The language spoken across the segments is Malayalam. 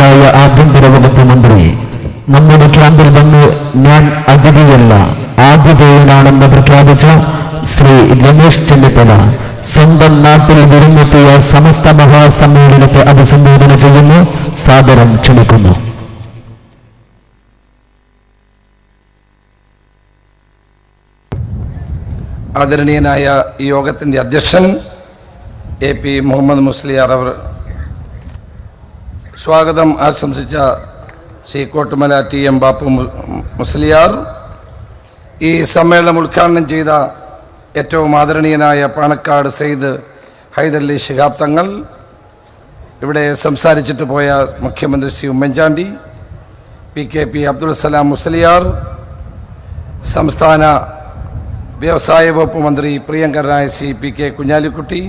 ബഹുമാന്യനായ ആഭ്യന്തര വകുപ്പ് മന്ത്രി നമ്മുടെ ക്യാമ്പിൽ വന്ന് ഞാൻ അതിഥിയല്ല ആതിഥേയനാണെന്ന് പ്രഖ്യാപിച്ച ശ്രീ രമേശ് ചെന്നിത്തല സ്വന്തം നാട്ടിൽ വിരുന്നെത്തിയ സമസ്ത മഹാസമ്മേളനത്തെ അഭിസംബോധന ചെയ്യുന്നു സാദരം ക്ഷണിക്കുന്നു. ആദരണീയനായ യോഗത്തിന്റെ അധ്യക്ഷൻ എ പി മുഹമ്മദ് മുസ്ലിയാർ അവർ സ്വാഗതം ആശംസിച്ച ശ്രീ കോട്ടുമല ടി എം ബാപ്പു മുസ്ലിയാർ. ഈ സമ്മേളനം ഉദ്ഘാടനം ചെയ്ത ഏറ്റവും ആദരണീയനായ പാണക്കാട് സെയ്ദ് ഹൈദരലി ശിഹാബ് തങ്ങൾ ഇവിടെ സംസാരിച്ചിട്ട് പോയ മുഖ്യമന്ത്രി Shri Oommen Chandy P K P Abdul Salam Musliyar സംസ്ഥാന വ്യവസായ വകുപ്പ് മന്ത്രി പ്രിയങ്കരനായ Shri P K Kunhalikutty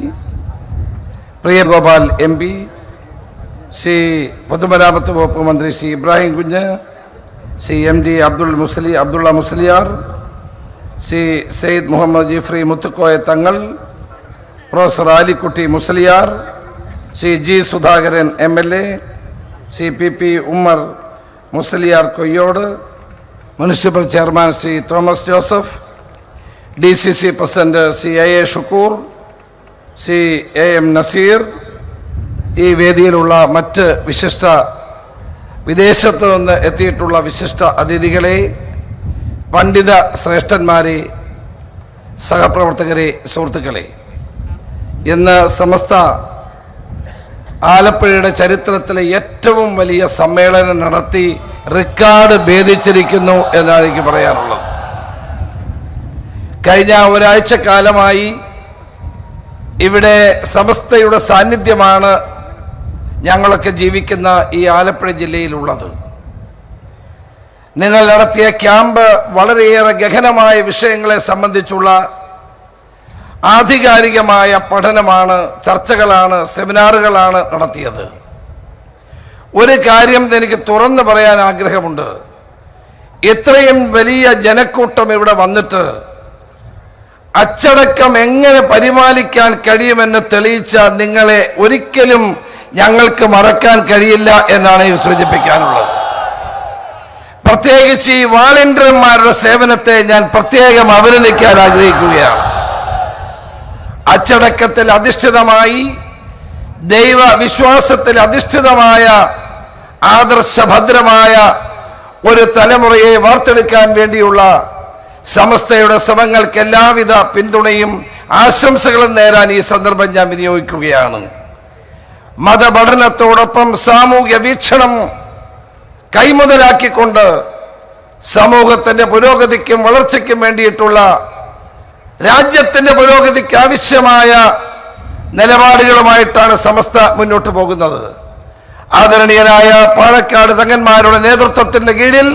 Priyagopal M P Shri പൊതുമരാമത്ത് വകുപ്പ് മന്ത്രി C Ibrahim Kunju C M D Abdul Musli Abdulla Musliyar C Syed Muhammad Jifri Muthukoya Thangal professor Alikutty Musliyar C G Sudhakaran M L A C P P Ummer Musliyar Koyyode municipal chairman C Thomas Joseph D C C president C A A Shukkur C A M Nazeer ഈ വേദിയിലുള്ള മറ്റ് വിശിഷ്ട വിദേശത്ത് നിന്ന് എത്തിയിട്ടുള്ള വിശിഷ്ട അതിഥികളെ പണ്ഡിത ശ്രേഷ്ഠന്മാരെ സഹപ്രവർത്തകരെ സുഹൃത്തുക്കളെ ഇന്ന് സമസ്ത ആലപ്പുഴയുടെ ചരിത്രത്തിലെ ഏറ്റവും വലിയ സമ്മേളനം നടത്തി റെക്കോർഡ് ഭേദിച്ചിരിക്കുന്നു എന്നാണ് എനിക്ക് പറയാനുള്ളത്. കഴിഞ്ഞ ഒരാഴ്ച കാലമായി ഇവിടെ സമസ്തയുടെ സാന്നിധ്യമാണ് ഞങ്ങളൊക്കെ ജീവിക്കുന്ന ഈ ആലപ്പുഴ ജില്ലയിലുള്ളത്. നിങ്ങൾ നടത്തിയ ക്യാമ്പ് വളരെയേറെ ഗഹനമായ വിഷയങ്ങളെ സംബന്ധിച്ചുള്ള ആധികാരികമായ പഠനമാണ് ചർച്ചകളാണ് സെമിനാറുകളാണ് നടത്തിയത്. ഒരു കാര്യം എനിക്ക് തുറന്നു പറയാൻ ആഗ്രഹമുണ്ട്. ഇത്രയും വലിയ ജനക്കൂട്ടം ഇവിടെ വന്നിട്ട് അച്ചടക്കം എങ്ങനെ പരിപാലിക്കാൻ കഴിയുമെന്ന് തെളിയിച്ച നിങ്ങളെ ഒരിക്കലും ഞങ്ങൾക്ക് മറക്കാൻ കഴിയില്ല എന്നാണ് സൂചിപ്പിക്കാനുള്ളത്. പ്രത്യേകിച്ച് ഈ വാളണ്ടിയർമാരുടെ സേവനത്തെ ഞാൻ പ്രത്യേകം അഭിനന്ദിക്കാൻ ആഗ്രഹിക്കുകയാണ്. അച്ചടക്കത്തിൽ അധിഷ്ഠിതമായി ദൈവ വിശ്വാസത്തിൽ അധിഷ്ഠിതമായ ആദർശഭദ്രമായ ഒരു തലമുറയെ വാർത്തെടുക്കാൻ വേണ്ടിയുള്ള സമസ്തയുടെ ശ്രമങ്ങൾക്ക് എല്ലാവിധ പിന്തുണയും ആശംസകളും നേരാൻ ഈ സന്ദർഭം ഞാൻ വിനിയോഗിക്കുകയാണ്. മതപഠനത്തോടൊപ്പം സാമൂഹ്യ വീക്ഷണം കൈമുതലാക്കിക്കൊണ്ട് സമൂഹത്തിന്റെ പുരോഗതിക്കും വളർച്ചയ്ക്കും വേണ്ടിയിട്ടുള്ള രാജ്യത്തിന്റെ പുരോഗതിക്ക് ആവശ്യമായ നിലപാടുകളുമായിട്ടാണ് സമസ്ത മുന്നോട്ട് പോകുന്നത്. ആദരണീയനായ പാലക്കാട് തങ്ങന്മാരുടെ നേതൃത്വത്തിന്റെ കീഴിൽ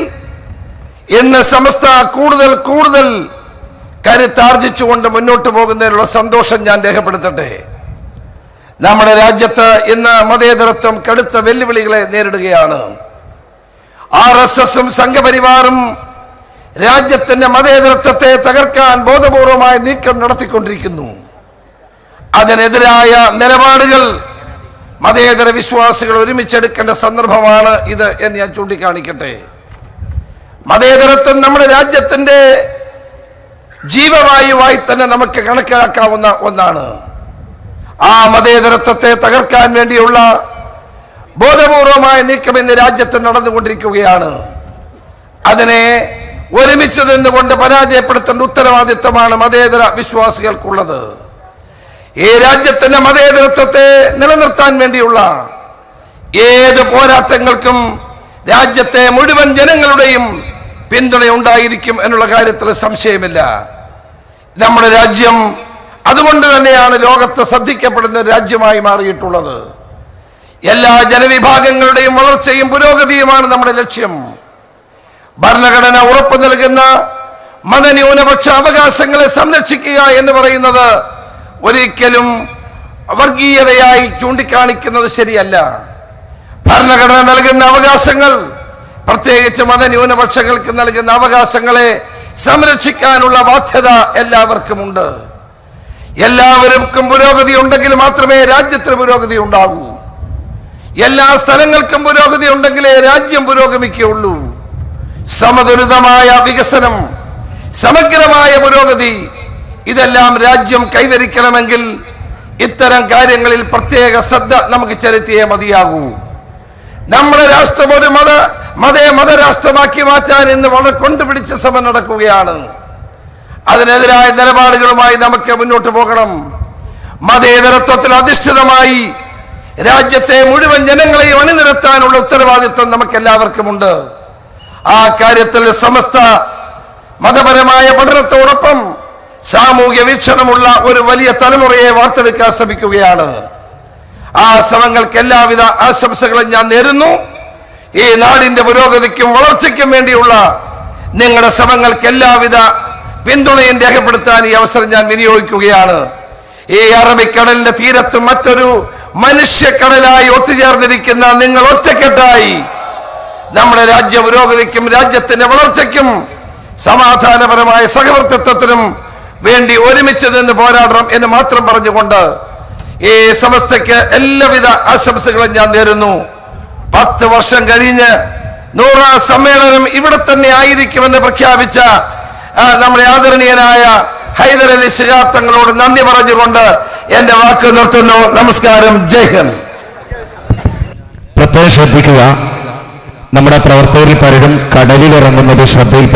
ഇന്ന് സമസ്ത കൂടുതൽ കൂടുതൽ കരുത്താർജിച്ചുകൊണ്ട് മുന്നോട്ട് പോകുന്നതിനുള്ള സന്തോഷം ഞാൻ രേഖപ്പെടുത്തട്ടെ. നമ്മുടെ രാജ്യത്ത് ഇന്ന് മതേതരത്വം കടുത്ത വെല്ലുവിളികളെ നേരിടുകയാണ്. ആർ എസ് എസും സംഘപരിവാറും രാജ്യത്തിന്റെ മതേതരത്വത്തെ തകർക്കാൻ ബോധപൂർവമായ നീക്കം നടത്തിക്കൊണ്ടിരിക്കുന്നു. അതിനെതിരായ നിലപാടുകൾ മതേതര വിശ്വാസികൾ ഒരുമിച്ചെടുക്കേണ്ട സന്ദർഭമാണ് ഇത് എന്ന് ഞാൻ ചൂണ്ടിക്കാണിക്കട്ടെ. മതേതരത്വം നമ്മുടെ രാജ്യത്തിന്റെ ജീവവായുവായി തന്നെ നമുക്ക് കണക്കാക്കാവുന്ന ഒന്നാണ്. ആ മതേതരത്വത്തെ തകർക്കാൻ വേണ്ടിയുള്ള ബോധപൂർവമായ നീക്കം ഇന്ന് രാജ്യത്ത് നടന്നുകൊണ്ടിരിക്കുകയാണ്. അതിനെ ഒരുമിച്ച് നിന്നുകൊണ്ട് പരാജയപ്പെടുത്തേണ്ട ഉത്തരവാദിത്വമാണ് മതേതര വിശ്വാസികൾക്കുള്ളത്. ഈ രാജ്യത്തിന്റെ മതേതരത്വത്തെ നിലനിർത്താൻ വേണ്ടിയുള്ള ഏത് പോരാട്ടങ്ങൾക്കും രാജ്യത്തെ മുഴുവൻ ജനങ്ങളുടെയും പിന്തുണ ഉണ്ടായിരിക്കും എന്നുള്ള കാര്യത്തിൽ സംശയമില്ല. നമ്മുടെ രാജ്യം അതുകൊണ്ട് തന്നെയാണ് ലോകത്ത് ശ്രദ്ധിക്കപ്പെടുന്ന രാജ്യമായി മാറിയിട്ടുള്ളത്. എല്ലാ ജനവിഭാഗങ്ങളുടെയും വളർച്ചയും പുരോഗതിയുമാണ് നമ്മുടെ ലക്ഷ്യം. ഭരണഘടന ഉറപ്പു നൽകുന്ന മതന്യൂനപക്ഷ അവകാശങ്ങളെ സംരക്ഷിക്കുക എന്ന് പറയുന്നത് ഒരിക്കലും വർഗീയതയായി ചൂണ്ടിക്കാണിക്കുന്നത് ശരിയല്ല. ഭരണഘടന നൽകുന്ന അവകാശങ്ങൾ പ്രത്യേകിച്ച് മതന്യൂനപക്ഷങ്ങൾക്ക് നൽകുന്ന അവകാശങ്ങളെ സംരക്ഷിക്കാനുള്ള ബാധ്യത എല്ലാവർക്കുമുണ്ട്. എല്ലാവർക്കും പുരോഗതി ഉണ്ടെങ്കിൽ മാത്രമേ രാജ്യത്തിന് പുരോഗതി ഉണ്ടാകൂ. എല്ലാ സ്ഥലങ്ങൾക്കും പുരോഗതി ഉണ്ടെങ്കിലേ രാജ്യം പുരോഗമിക്കുകയുള്ളൂ. സമതുലിതമായ വികസനം സമഗ്രമായ പുരോഗതി ഇതെല്ലാം രാജ്യം കൈവരിക്കണമെങ്കിൽ ഇത്തരം കാര്യങ്ങളിൽ പ്രത്യേക ശ്രദ്ധ നമുക്ക് ചെലുത്തിയേ മതിയാകൂ. നമ്മുടെ രാഷ്ട്രം ഒരു മത മതേ മതരാഷ്ട്രമാക്കി മാറ്റാൻ ഇന്ന് വളരെ കൊണ്ടുപിടിച്ച ശ്രമം നടക്കുകയാണ്. അതിനെതിരായ നിലപാടുകളുമായി നമുക്ക് മുന്നോട്ട് പോകണം. മതേതരത്വത്തിൽ അധിഷ്ഠിതമായി രാജ്യത്തെ മുഴുവൻ ജനങ്ങളെയും അണിനിരത്താനുള്ള ഉത്തരവാദിത്വം നമുക്ക് എല്ലാവർക്കുമുണ്ട് ആ കാര്യത്തിൽ സമസ്ത മതപരമായ പഠനത്തോടൊപ്പം സാമൂഹ്യ വീക്ഷണമുള്ള ഒരു വലിയ തലമുറയെ വാർത്തെടുക്കാൻ ശ്രമിക്കുകയാണ്. ആ ശ്രമങ്ങൾക്ക് എല്ലാവിധ ആശംസകളും ഞാൻ നേരുന്നു. ഈ നാടിന്റെ പുരോഗതിക്കും വളർച്ചയ്ക്കും വേണ്ടിയുള്ള നിങ്ങളുടെ ശ്രമങ്ങൾക്ക് എല്ലാവിധ പിന്തുണയും രേഖപ്പെടുത്താൻ ഈ അവസരം ഞാൻ വിനിയോഗിക്കുകയാണ്. ഈ അറബിക്കടലിന്റെ തീരത്ത് മറ്റൊരു മനുഷ്യക്കടലായി ഒത്തുചേർന്നിരിക്കുന്ന നിങ്ങൾ ഒറ്റക്കെട്ടായി. നമ്മുടെ രാജ്യ പുരോഗതിക്കും രാജ്യത്തിന്റെ വളർച്ചയ്ക്കും സമാധാനപരമായ സഹവർത്തിത്വത്തിനും വേണ്ടി ഒരുമിച്ച് നിന്ന് പോരാടണം എന്ന് മാത്രം പറഞ്ഞുകൊണ്ട് ഈ സമസ്തയ്ക്ക് എല്ലാവിധ ആശംസകളും ഞാൻ നേരുന്നു. പത്ത് വർഷം കഴിഞ്ഞ് നൂറാം സമ്മേളനം ഇവിടെ തന്നെ ആയിരിക്കുമെന്ന് പ്രഖ്യാപിച്ച നമ്മുടെ ആദരണീയനായ ഹൈദരലി ശിഹാബ് തങ്ങളോട് നന്ദി പറഞ്ഞുകൊണ്ട് എന്റെ വാക്ക് നിർത്തുന്നു. നമസ്കാരം. ജയ് ഹിന്ദ്. പ്രത്യേകം ശ്രദ്ധിക്കുക. നമ്മുടെ പ്രവർത്തകരിൽ പലരും കടലിലിറങ്ങുന്നത് ശ്രദ്ധയിൽപ്പെട്ടു